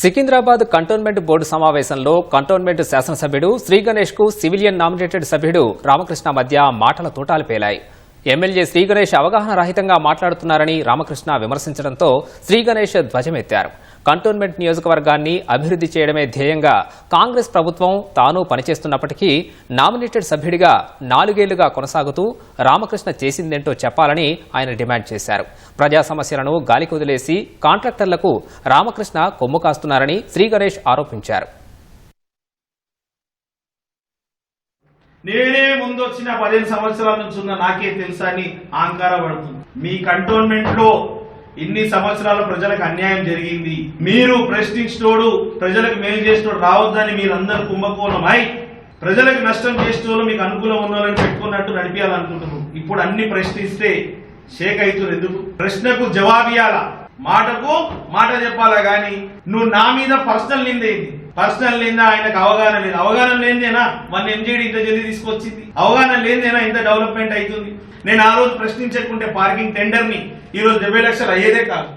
Secunderabad cantonment board సమావేశంలో cantonment శాసనసభ్యుడు Shri గణేష్కు civilian nominated సభ్యుడు రామకృష్ణ మధ్య మాటల తూటాలు పేలాయి. ఎమ్మెల్యే శ్రీ గణేష్ అవగాహన రహితంగా మాట్లాడుతున్నారని రామకృష్ణ విమర్శించడంతో శ్రీ గణేష్ ధ్వజమెత్తారు. కంటోన్మెంట్ నియోజకవర్గాన్ని అభివృద్ధి చేయడమే ధ్యేయంగా కాంగ్రెస్ ప్రభుత్వం తాను పనిచేస్తున్నప్పటికీ నామినేటెడ్ సభ్యుడిగా నాలుగేళ్ళుగా కొనసాగుతూ రామకృష్ణ చేసిందేంటో చెప్పాలని ఆయన డిమాండ్ చేశారు. ప్రజా సమస్యలను గాలికి వదిలేసి కాంట్రాక్టర్లకు రామకృష్ణ కొమ్ము కాస్తున్నారని శ్రీ గణేష్ ఆరోపించారు. నేనే ముందు వచ్చిన పదిహేను సంవత్సరాల నుంచి ఉన్న నాకే తెలుసా అని ఆంకార పడుతుంది మీ కంటోన్మెంట్లో ఇన్ని సంవత్సరాల ప్రజలకు అన్యాయం జరిగింది. మీరు ప్రశ్నించోడు ప్రజలకు మేలు చేసేటోడు రావద్దని మీరందరూ కుంభకోణమై ప్రజలకు నష్టం చేసేటోళ్ళు మీకు అనుకూలం ఉన్నోళ్ళని పెట్టుకున్నట్టు నడిపించాలనుకుంటున్నారు ఇప్పుడు అన్ని ప్రశ్నిస్తే షేక్ అవుతుంది ఎందుకు? ప్రశ్నకు జవాబియాల మాటకు మాట చెప్పాలా గాని? నువ్వు నా మీద పర్సనల్ నిందేంది పర్సనల్ నింద ఆయనకు అవగాహన లేదు. అవగాహన లేనిదేనా మన ఎంజేడి ఇంత జల్ది తీసుకొచ్చింది. అవగాహన లేనిదేనా ఇంత డెవలప్మెంట్ అవుతుంది. నేను ఆ రోజు ప్రశ్నించకుంటే పార్కింగ్ టెండర్ని ఈ రోజు డెబ్బై లక్షలు అయ్యేదే కాదు.